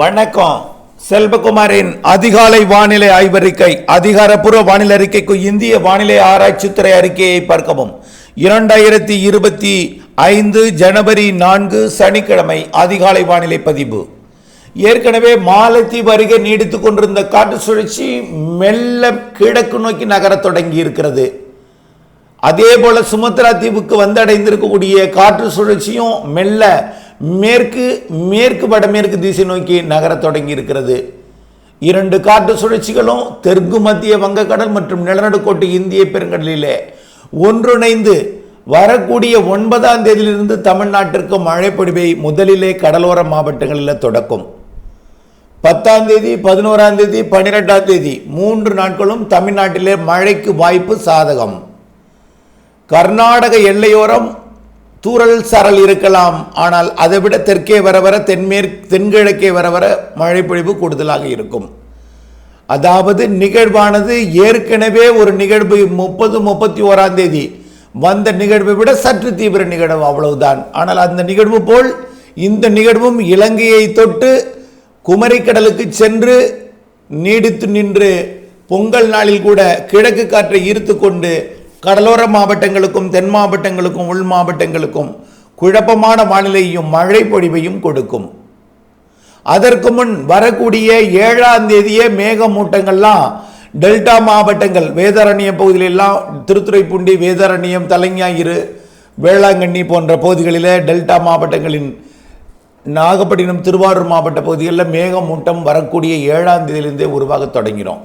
வணக்கம். செல்வகுமாரின் அதிகாலை வானிலை ஆய்வறிக்கை அதிகாரப்பூர்வ வானிலை அறிக்கைக்கு இந்திய வானிலை ஆராய்ச்சித்துறை அறிக்கையை பார்க்கவும். இரண்டாயிரத்தி இருபத்தி ஐந்து ஜனவரி நான்கு சனிக்கிழமை அதிகாலை வானிலை பதிவு. ஏற்கனவே மாலத்தீவு அருகே நீடித்துக் கொண்டிருந்த காற்று சுழற்சி மெல்ல கிழக்கு நோக்கி நகரத் தொடங்கி இருக்கிறது அதே போல சுமத்ரா தீவுக்கு வந்தடைந்திருக்கக்கூடிய காற்று சுழற்சியும் மெல்ல மேற்கு மேற்கு வடமேற்கு திசை நோக்கி நகரத் தொடங்கி இருக்கிறது. இரண்டு காற்று சுழற்சிகளும் தெற்கு மத்திய வங்கக்கடல் மற்றும் நிலநடுக்கோட்டு இந்திய பெருங்கடலிலே ஒன்றிணைந்து வரக்கூடிய ஒன்பதாம் தேதியிலிருந்து தமிழ்நாட்டிற்கு மழை பொழிவை முதலிலே கடலோர மாவட்டங்களில் தொடக்கும். பத்தாம் தேதி பதினோராம் தேதி பன்னிரெண்டாம் தேதி மூன்று நாட்களும் தமிழ்நாட்டிலே மழைக்கு வாய்ப்பு சாதகம். கர்நாடக எல்லையோரம் தூறல் சாரல் இருக்கலாம். ஆனால் அதை விட தெற்கே வர வர தென்மேற்கு தென்கிழக்கே வர வர மழை பொழிவு கூடுதலாக இருக்கும். அதாவது நிகழ்வானது ஏற்கனவே ஒரு நிகழ்வு முப்பது முப்பத்தி ஓராம் தேதி. வந்த நிகழ்வை விட சற்று தீவிர நிகழ்வு அவ்வளவுதான். ஆனால் அந்த நிகழ்வு போல் இந்த நிகழ்வும் இலங்கையை தொட்டு குமரிக்கடலுக்கு சென்று நீடித்து நின்று பொங்கல் நாளில் கூட கிழக்கு காற்றை ஈர்த்து கொண்டு கடலோர மாவட்டங்களுக்கும் தென் மாவட்டங்களுக்கும் உள் மாவட்டங்களுக்கும் குழப்பமான வானிலையும் மழை பொழிவையும் கொடுக்கும். அதற்கு முன் வரக்கூடிய ஏழாம் தேதியே மேகமூட்டங்கள்லாம் டெல்டா மாவட்டங்கள் வேதாரண்யம் பகுதியிலெல்லாம் திருத்துறைப்பூண்டி வேதாரண்யம் தலைஞாயிறு வேளாங்கண்ணி போன்ற பகுதிகளில் டெல்டா மாவட்டங்களின் நாகப்பட்டினம் திருவாரூர் மாவட்ட பகுதிகளில் மேகமூட்டம் வரக்கூடிய ஏழாம் தேதியிலிருந்தே உருவாக தொடங்கினோம்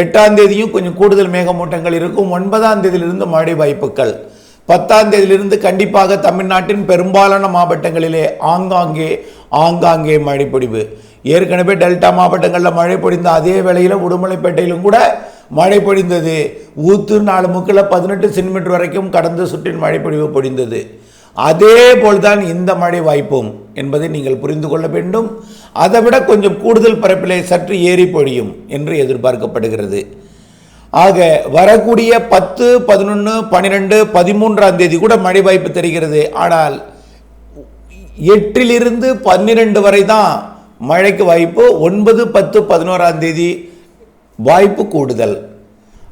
எட்டாம் தேதியும் கொஞ்சம் கூடுதல் மேகமூட்டங்கள் இருக்கும். ஒன்பதாம் தேதியிலிருந்து மழை வாய்ப்புகள். பத்தாம் தேதியிலிருந்து கண்டிப்பாக தமிழ்நாட்டின் பெரும்பாலான மாவட்டங்களிலே ஆங்காங்கே ஆங்காங்கே மழை பொழிவு ஏற்கனவே டெல்டா மாவட்டங்களில் மழை பொழிந்த அதே வேளையில் உடுமலைப்பேட்டையிலும் கூட மழை பொழிந்தது ஊத்து நாலு முக்கில் பதினெட்டு சென்டிமீட்டர் வரைக்கும் கடந்த சுற்றின் மழை பொழிவு பொழிந்தது அதே போல்தான் இந்த மழை வாய்ப்பும். என்பதை நீங்கள் புரிந்து கொள்ள வேண்டும். அதைவிட கொஞ்சம் கூடுதல் பரப்பிலே சற்று ஏறி பொழியும் என்று எதிர்பார்க்கப்படுகிறது. ஆக வரக்கூடிய பத்து பதினொன்று பன்னிரெண்டு பதிமூன்றாம் தேதி கூட மழை வாய்ப்பு தெரிகிறது. ஆனால் எட்டிலிருந்து பன்னிரெண்டு வரை தான் மழைக்கு வாய்ப்பு ஒன்பது பத்து பதினோராம் தேதி வாய்ப்பு கூடுதல்.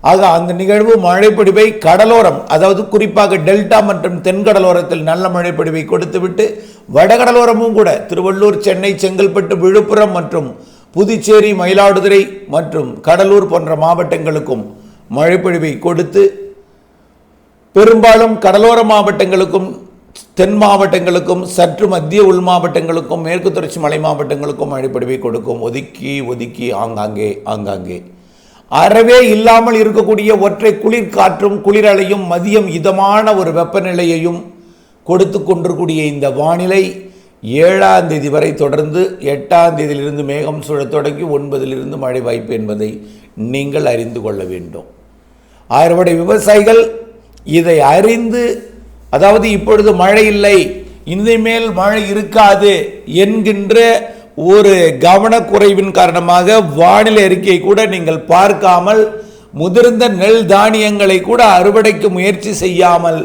ஆக அந்த நிகழ்வு மழைப்பொடிவை கடலோரம் அதாவது குறிப்பாக டெல்டா மற்றும் தென்கடலோரத்தில் நல்ல மழைப்பொடிவை கொடுத்துவிட்டு வடகடலோரமும் கூட திருவள்ளூர் சென்னை செங்கல்பட்டு விழுப்புரம் மற்றும் புதுச்சேரி மயிலாடுதுறை மற்றும் கடலூர் போன்ற மாவட்டங்களுக்கும் மழைப்பொழிவை கொடுத்து பெரும்பாலும் கடலோர மாவட்டங்களுக்கும் தென் மாவட்டங்களுக்கும் சற்று மத்திய உள் மாவட்டங்களுக்கும் மேற்கு தொடர்ச்சி மலை மாவட்டங்களுக்கும் மழைப்பொழிவை கொடுக்கும். ஒதுக்கி ஒதுக்கி ஆங்காங்கே ஆங்காங்கே. அறவே இல்லாமல் இருக்கக்கூடிய ஒற்றை குளிர் காற்றும் குளிரலையும் மதியம் இதமான ஒரு வெப்பநிலையையும் கொடுத்து கொண்டிருக்கூடிய இந்த வானிலை ஏழாம் தேதி வரை தொடர்ந்து எட்டாம் தேதியிலிருந்து மேகம் சூழத் தொடங்கி ஒன்பதிலிருந்து மழை வாய்ப்பு என்பதை நீங்கள் அறிந்து கொள்ள வேண்டும். அறுவடை விவசாயிகள் இதை அறிந்து அதாவது இப்பொழுது மழை இல்லை இனிமேல் மழை இருக்காது என்கின்ற ஒரு கவனக்குறைவின் காரணமாக வானிலை அறிக்கை கூட நீங்கள் பார்க்காமல் முதிர்ந்த நெல் தானியங்களை கூட அறுவடைக்கு முயற்சி செய்யாமல்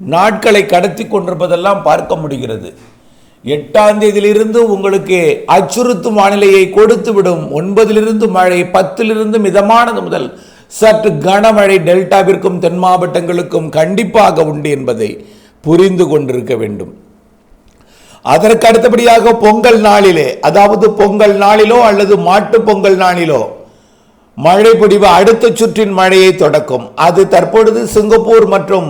நாட்களை கடத்தி கொண்டிருப்பதெல்லாம் பார்க்க முடிகிறது. எட்டாம் தேதியிலிருந்து உங்களுக்கு அச்சுறுத்தும் வானிலையை கொடுத்து விடும். ஒன்பதிலிருந்து மழை பத்திலிருந்து மிதமானது முதல் சற்று கனமழை டெல்டாவிற்கும் தென் மாவட்டங்களுக்கும் கண்டிப்பாக உண்டு என்பதை புரிந்து கொண்டிருக்க வேண்டும். அதற்கு அடுத்தபடியாக பொங்கல் நாளிலே அதாவது பொங்கல் நாளிலோ அல்லது மாட்டு பொங்கல் நாளிலோ மழை பொடிவு அடுத்த சுற்றின் மழையை தொடக்கும். அது தற்பொழுது சிங்கப்பூர் மற்றும்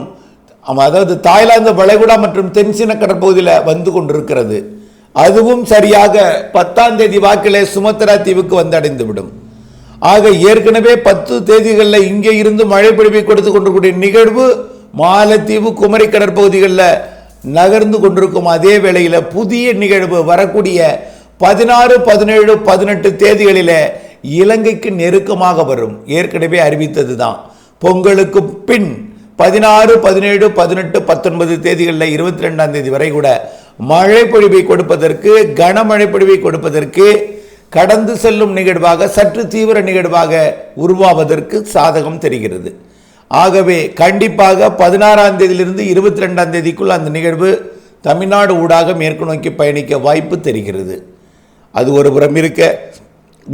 அதாவது தாய்லாந்து வளைகுடா மற்றும் தென்சீன கடற்பகுதியில் வந்து கொண்டிருக்கிறது. அதுவும் சரியாக பத்தாம் தேதி வாக்கிலே சுமத்ரா தீவுக்கு வந்தடைந்துவிடும். ஆக ஏற்கனவே பத்து தேதிகளில் இங்கே இருந்து மழை பொழிவை கொடுத்து கொண்டிருக்கூடிய நிகழ்வு மாலத்தீவு குமரி கடற்பகுதிகளில் நகர்ந்து கொண்டிருக்கும் அதே வேளையில் புதிய நிகழ்வு வரக்கூடிய பதினாறு பதினேழு பதினெட்டு தேதிகளில் இலங்கைக்கு நெருக்கமாக வரும். ஏற்கனவே அறிவித்தது தான் பொங்கலுக்கு பின் பதினாறு பதினேழு பதினெட்டு பத்தொன்பது தேதிகளில் இருபத்தி ரெண்டாம் தேதி வரை கூட மழை பொழிவை கொடுப்பதற்கு கனமழை பொழிவை கொடுப்பதற்கு கடந்து செல்லும் நிகழ்வாக சற்று தீவிர நிகழ்வாக உருவாவதற்கு சாதகம் தெரிகிறது. ஆகவே கண்டிப்பாக பதினாறாம் தேதியிலிருந்து இருபத்தி ரெண்டாம் தேதிக்குள் அந்த நிகழ்வு தமிழ்நாடு ஊடாக மேற்கு நோக்கி பயணிக்க வாய்ப்பு தெரிகிறது. அது ஒரு புறம் இருக்க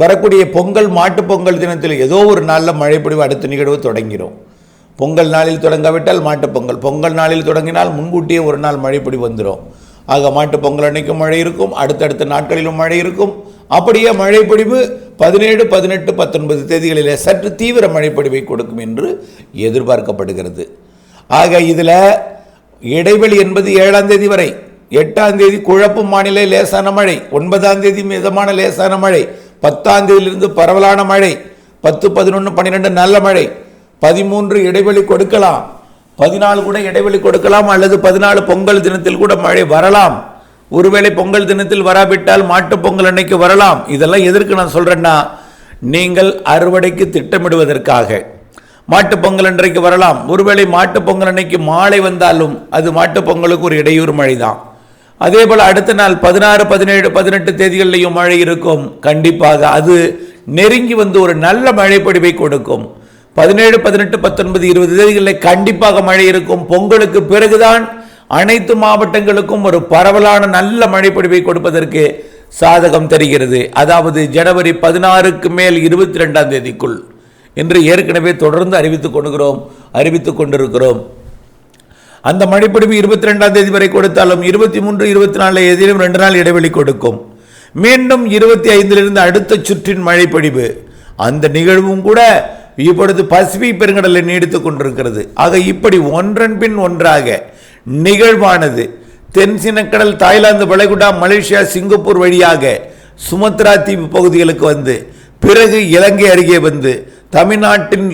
வரக்கூடிய பொங்கல் மாட்டு பொங்கல் தினத்தில் ஏதோ ஒரு நாளில் மழை பொழிவு அடுத்த நிகழ்வு தொடங்கிடும் பொங்கல் நாளில் தொடங்காவிட்டால் மாட்டுப்பொங்கல் பொங்கல். நாளில் தொடங்கினால் முன்கூட்டியே ஒரு நாள் மழை பொழிவு வந்துடும் ஆக மாட்டுப் பொங்கல் அன்னைக்கும் மழை இருக்கும் அடுத்தடுத்த நாட்களிலும் மழை இருக்கும். அப்படியே மழை பொழிவு பதினேழு பதினெட்டு பத்தொன்பது தேதிகளிலே சற்று தீவிர மழைப்பொழிவை கொடுக்கும் என்று எதிர்பார்க்கப்படுகிறது. ஆக இதில் இடைவெளி என்பது ஏழாம் தேதி வரை. எட்டாம் தேதி குழப்பும் மாநில லேசான மழை ஒன்பதாம் தேதி மிதமான லேசான மழை பத்தாம் தேதியிலிருந்து பரவலான மழை பத்து பதினொன்று பன்னிரெண்டு நல்ல மழை பதிமூன்று இடைவெளி கொடுக்கலாம். பதினாலு கூட இடைவெளி கொடுக்கலாம் அல்லது பதினாலு பொங்கல் தினத்தில் கூட மழை வரலாம். ஒருவேளை பொங்கல் தினத்தில் வராவிட்டால் மாட்டுப் பொங்கல் அன்னைக்கு வரலாம். இதெல்லாம் எதற்கு நான் சொல்கிறேன்னா நீங்கள் அறுவடைக்கு திட்டமிடுவதற்காக. மாட்டுப் பொங்கல் அன்றைக்கு வரலாம். ஒருவேளை மாட்டுப் பொங்கல் அன்னைக்கு மாலை வந்தாலும் அது மாட்டு பொங்கலுக்கு ஒரு இடையூறு மழை தான் அதே போல் அடுத்த நாள் பதினாறு பதினேழு பதினெட்டு தேதிகள்லையும் மழை இருக்கும். கண்டிப்பாக அது நெருங்கி வந்து ஒரு நல்ல மழைப்பொழிவை கொடுக்கும். பதினேழு பதினெட்டு பத்தொன்பது இருபது தேதிகளில் கண்டிப்பாக மழை இருக்கும். பொங்கலுக்கு பிறகுதான் அனைத்து மாவட்டங்களுக்கும் ஒரு பரவலான நல்ல மழைப்பொழிவை கொடுப்பதற்கு சாதகம் தெரிகிறது. அதாவது ஜனவரி பதினாறுக்கு மேல் இருபத்தி ரெண்டாம் தேதிக்குள். என்று ஏற்கனவே தொடர்ந்து அறிவித்துக் கொண்டுகிறோம் அறிவித்துக் கொண்டிருக்கிறோம். அந்த மழைப்பொழிவு இருபத்தி ரெண்டாம் தேதி வரை கொடுத்தாலும் இருபத்தி மூன்று இருபத்தி நாலு ஏதேனும் ரெண்டு நாள் இடைவெளி கொடுக்கும். மீண்டும் இருபத்தி ஐந்திலிருந்து அடுத்த சுற்றின் மழைப்பொழிவு. அந்த நிகழ்வும் கூட இப்பொழுது பசிபிக் பெருங்கடலில் நீடித்துக் கொண்டிருக்கிறது. ஆக இப்படி ஒன்றன் பின் ஒன்றாக நிகழ்வானது தென்சினக்கடல் தாய்லாந்து வளைகுடா மலேசியா சிங்கப்பூர் வழியாக சுமத்ரா தீவு பகுதிகளுக்கு வந்து பிறகு இலங்கை அருகே வந்து தமிழ்நாட்டின்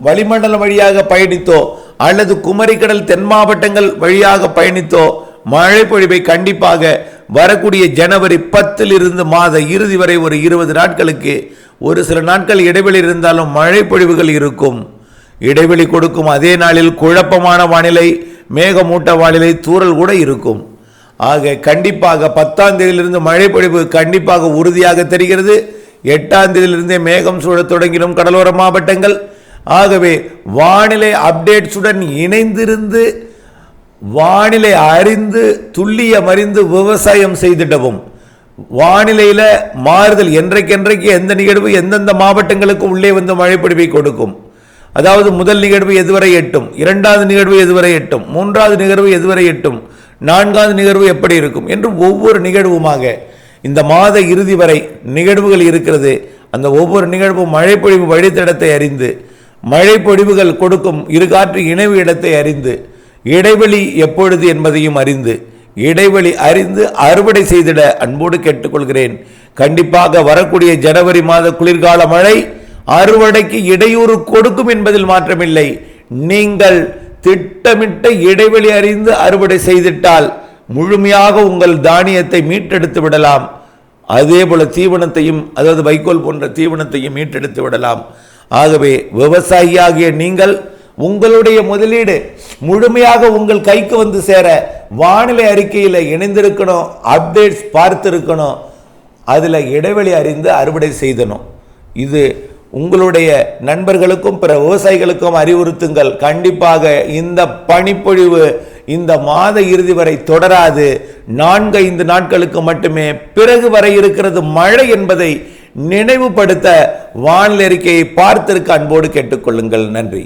வளிமண்டலம் வழியாக பயணித்தோ அல்லது குமரிக்கடல் தென் மாவட்டங்கள் வழியாக பயணித்தோ மழை பொழிவை கண்டிப்பாக வரக்கூடிய ஜனவரி பத்தில் இருந்து மாத இறுதி வரை ஒரு இருபது நாட்களுக்கு ஒரு சில நாட்கள் இடைவெளி இருந்தாலும் மழை பொழிவுகள் இருக்கும். இடைவெளி கொடுக்கும் அதே நாளில் குழப்பமான வானிலை மேகமூட்ட வானிலை தூறல் கூட இருக்கும். ஆக கண்டிப்பாக பத்தாம் தேதியிலிருந்து மழை பொழிவு கண்டிப்பாக உறுதியாக தெரிகிறது. எட்டாம் தேதியிலிருந்தே மேகம் சூழத் தொடங்கிடும் கடலோர மாவட்டங்கள். ஆகவே வானிலை அப்டேட்ஸுடன் இணைந்திருந்து வானிலை அறிந்து துல்லியம் அறிந்து விவசாயம் செய்திடவும். வானிலையில் மாறுதல் என்றைக்கென்றைக்கு எந்த நிகழ்வு எந்தெந்த மாவட்டங்களுக்கு உள்ளே வந்து மழைப்பொழிவை கொடுக்கும். அதாவது முதல் நிகழ்வு எதுவரை எட்டும்? இரண்டாவது நிகழ்வு எதுவரை எட்டும்? மூன்றாவது நிகழ்வு எதுவரை எட்டும்? நான்காவது நிகழ்வு எப்படி இருக்கும்? என்று ஒவ்வொரு நிகழ்வுமாக இந்த மாத இறுதி வரை நிகழ்வுகள் இருக்கிறது. அந்த ஒவ்வொரு நிகழ்வும் மழைப்பொழிவு வழித்தடத்தை அறிந்து மழைப்பொழிவுகள் கொடுக்கும் இருகாற்று இணைவு இடத்தை அறிந்து இடைவெளி எப்பொழுது என்பதையும் அறிந்து இடைவெளி அறிந்து அறுவடை செய்திட அன்போடு கேட்டுக்கொள்கிறேன். கண்டிப்பாக வரக்கூடிய ஜனவரி மாத குளிர்கால மழை அறுவடைக்கு இடையூறு கொடுக்கும் என்பதில் மாற்றமில்லை. நீங்கள் திட்டமிட்ட இடைவெளி அறிந்து அறுவடை செய்திட்டால் முழுமையாக உங்கள் தானியத்தை மீட்டெடுத்து விடலாம். அதே போல தீவனத்தையும் அதாவது வைக்கோல் போன்ற தீவனத்தையும் மீட்டெடுத்து விடலாம். ஆகவே விவசாயியாகிய நீங்கள் உங்களுடைய முதலீடு முழுமையாக உங்கள் கைக்கு வந்து சேர வானிலை அறிக்கையில் இணைந்திருக்கணும் அப்டேட்ஸ் பார்த்துருக்கணும் அதில் இடைவெளி அறிந்து அறுவடை செய்தணும். இது உங்களுடைய நண்பர்களுக்கும் பிற விவசாயிகளுக்கும் அறிவுறுத்துங்கள். கண்டிப்பாக இந்த பனிப்பொழிவு இந்த மாத இறுதி வரை தொடராது. நான்கு ஐந்து நாட்களுக்கு மட்டுமே. பிறகு வரை இருக்கிறது மழை என்பதை நினைவுபடுத்த வானிலை அறிக்கையை பார்த்திருக்க அன்போடு கேட்டுக்கொள்ளுங்கள். நன்றி.